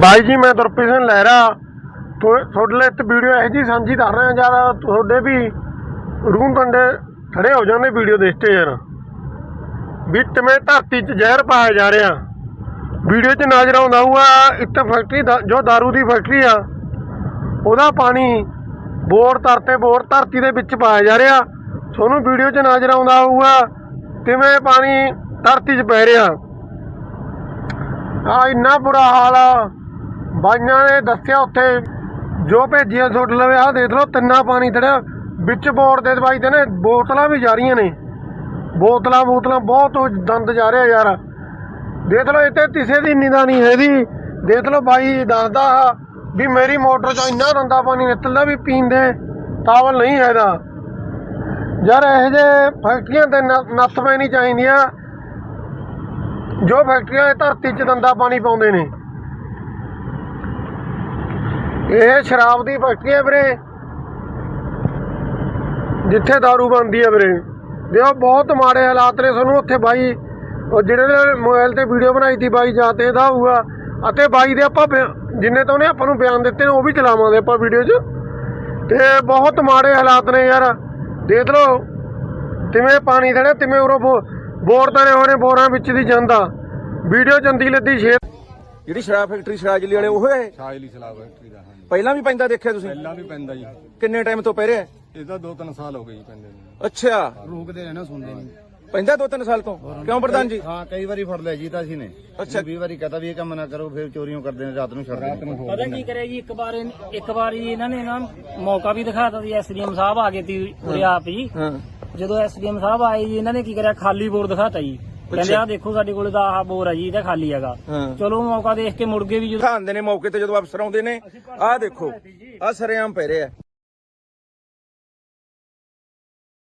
ਬਾਈ ਜੀ, ਮੈਂ ਗੁਰਪ੍ਰੀਤ ਸਿੰਘ ਲਹਿਰਾ। ਤੁਹਾਡੇ ਲਈ ਇੱਕ ਵੀਡੀਓ ਇਹੋ ਜੀ ਸਾਂਝੀ ਕਰ ਰਿਹਾ ਯਾਰ ਤੁਹਾਡੇ ਵੀ ਰੂਹ ਕੰਡੇ ਖੜੇ ਹੋ ਜਾਂਦੇ ਵੀਡੀਓ ਦੇਖ ਕੇ ਯਾਰ। ਵੀ ਕਿਵੇਂ ਧਰਤੀ 'ਚ ਜ਼ਹਿਰ ਪਾਇਆ ਜਾ ਰਿਹਾ। ਵੀਡੀਓ 'ਚ ਨਜ਼ਰ ਆਉਂਦਾ ਹੋਊਗਾ, ਇੱਕ ਫੈਕਟਰੀ ਦਾ, ਜੋ दारू ਦੀ ਫੈਕਟਰੀ ਆ, ਉਹਦਾ ਪਾਣੀ ਬੋਰ ਤਰਤੇ ਬੋਰ ਧਰਤੀ ਦੇ ਵਿੱਚ ਪਾਇਆ ਜਾ ਰਿਹਾ। ਤੁਹਾਨੂੰ ਵੀਡੀਓ 'ਚ ਨਜ਼ਰ ਆਉਂਦਾ ਹੋਊਗਾ, ਕਿਵੇਂ ਪਾਣੀ ਧਰਤੀ 'ਚ ਪੈ ਰਿਹਾ। ਆ ਇੰਨਾ ਬੁਰਾ ਹਾਲ ਆ। ਬਾਈਆਂ ਨੇ ਦੱਸਿਆ ਉੱਥੇ, ਜੋ ਭੇਜਿਆ ਸੁੱਟ ਲਵੇ ਆ ਦੇਖ ਲਓ, ਤਿੰਨਾ ਪਾਣੀ ਥੜਿਆ ਵਿੱਚ ਬੋਰਡ ਦੇ ਦਵਾਈ ਦੇ ਨੇ, ਬੋਤਲਾਂ ਵੀ ਜਾ ਰਹੀਆਂ ਨੇ। ਬੋਤਲਾਂ ਬੋਤਲਾਂ, ਬਹੁਤ ਦੰਦ ਜਾ ਰਿਹਾ ਯਾਰ। ਦੇਖ ਲਓ ਇੱਥੇ ਕਿਸੇ ਦੀ ਨਿਦਾ ਨਹੀਂ ਹੈਦੀ ਦੇਖ ਲਓ ਬਾਈ ਦੱਸਦਾ ਵੀ ਮੇਰੀ ਮੋਟਰ 'ਚੋਂ ਇੰਨਾ ਗੰਦਾ ਪਾਣੀ ਨਿਕਲਦਾ ਵੀ ਪੀਣ ਦੇ ਕਾਬਲ ਨਹੀਂ ਹੈਦਾ ਯਾਰ ਇਹੋ ਜਿਹੇ ਫੈਕਟਰੀਆਂ ਤੇ ਨੱਥ ਪੈਣੀ ਚਾਹੀਦੀਆਂ। ਜੋ ਫੈਕਟਰੀਆਂ ਇਹ ਧਰਤੀ 'ਚ ਗੰਦਾ ਪਾਣੀ ਪਾਉਂਦੇ ਨੇ। ਇਹ ਸ਼ਰਾਬ ਦੀ ਫੈਕਟਰੀ ਹੈ ਵੀਰੇ। ਜਿੱਥੇ दारू ਬਣਦੀ ਹੈ ਵੀਰੇ। ਦੇਖੋ ਬਹੁਤ ਮਾੜੇ ਹਾਲਾਤ ਨੇ ਤੁਹਾਨੂੰ ਉੱਥੇ ਬਾਈ। ਉਹ ਜਿਹੜੇ ਨੇ ਮੋਬਾਈਲ ਤੇ ਵੀਡੀਓ ਬਣਾਈ ਸੀ ਬਾਈ ਜਾਤੇ ਦਾ ਹੋਊਗਾ। ਅਤੇ ਬਾਈ ਦੇ ਆਪਾਂ ਬਿਆ- ਜਿੰਨੇ ਤੋਂ ਉਹਨੇ ਆਪਾਂ ਨੂੰ ਬਿਆਨ ਦਿੱਤੇ ਨੇ, ਉਹ ਵੀ ਚਲਾਵਾਂਗੇ ਆਪਾਂ ਵੀਡੀਓ 'ਚ। ਤੇ ਬਹੁਤ ਮਾੜੇ ਹਾਲਾਤ ਨੇ ਯਾਰ। ਦੇਖ ਲਓ। ਕਿਵੇਂ ਪਾਣੀ ਥੜੇ ਤਿਵੇਂ ਉਰੋਂ ਬੋ- ਬੋਰ ਤਣੇ ਹੋਣੇ ਬੋਰਾਂ ਵਿੱਚ ਦੀ ਜਾਂਦਾ ਵੀਡੀਓ ਚੰਦੀ ਲੱਦੀ, ਸ਼ੇਅਰ ਜਿਹੜੀ ਸ਼ਰਾਬ ਫੈਕਟਰੀ ਸ਼ਰਾਜਲੀ ਵਾਲੇ ਉਹ ਹੈ ਛਾਜਲੀ ਸਲਾਬ ਫੈਕਟਰੀ ਦਾ ਹਾਂਜੀ। ਪਹਿਲਾਂ ਵੀ ਪੈਂਦਾ ਦੇਖਿਆ ਤੁਸੀਂ? ਪਹਿਲਾਂ ਵੀ ਪੈਂਦਾ ਜੀ। ਕਿੰਨੇ ਟਾਈਮ ਤੋਂ ਪੈ ਰਿਹਾ? ਹੈ? ਇਹ ਤਾਂ 2-3 ਸਾਲ ਹੋ ਗਏ ਜੀ ਪੈਂਦੇ ਨੂੰ। ਅੱਛਾ। ਰੋਕਦੇ ਨਾ ਸੁਣਦੇ ਨਹੀਂ। ਪੈਂਦਾ ਦੋ ਤਿੰਨ ਸਾਲ ਤੋਂ? ਕਿਉਂ ਪ੍ਰਧਾਨ ਜੀ? ਹਾਂ ਕਈ ਵਾਰੀ ਫੜ ਲਿਆ ਜੀ ਤਾਂ ਅਸੀਂ ਨੇ। ਅੱਛਾ। 20 ਵਾਰੀ ਕਹਤਾ ਵੀ ਇਹ ਕੰਮ ਨਾ ਕਰੋ ਫਿਰ ਚੋਰੀਆਂ ਕਰਦੇ ਨੇ ਰਾਤ ਨੂੰ ਛੱਡਦੇ ਨੇ ਪਤਾ ਕੀ ਕਰਿਆ ਜੀ ਇੱਕ ਵਾਰ ਇਨ- ਇੱਕ ਵਾਰ ਜੀ ਇਹਨਾਂ ਨੇ ਨਾ ਮੌਕਾ ਵੀ ਦਿਖਾਤਾ ਸੀ ਐਸਡੀਐਮ ਸਾਹਿਬ ਆ ਗਏ ਸੀ ਉਰੇ ਆਪ ਜੀ ਹਾਂ। ਜਦੋਂ ਐਸਡੀਐਮ ਸਾਹਿਬ ਆਏ ਜੀ ਇਹਨਾਂ ਨੇ ਕੀ ਕਰਿਆ ਖਾਲੀ ਬੋਰ ਦਿਖਾਤਾ ਜੀ। ਕਹਿੰਦੇ ਆ ਦੇਖੋ ਸਾਡੇ ਕੋਲ ਤਾਂ ਆਹ ਬੋਰ ਆ ਜੀ ਇਹਦਾ ਖਾਲੀ ਹੈਗਾ। ਹਾਂ। ਚਲੋ ਮੌਕਾ ਦੇਖ ਕੇ ਮੁੜ ਗਏ ਵੀ ਜਦੋਂ ਦਿਖਾਉਂਦੇ ਨੇ ਮੌਕੇ ਤੇ ਜਦੋਂ ਅਫਸਰ ਆਉਂਦੇ ਨੇ ਆਹ ਦੇਖੋ ਆਹ ਸਰੇਆਮ ਪੈ ਰਿਹਾ।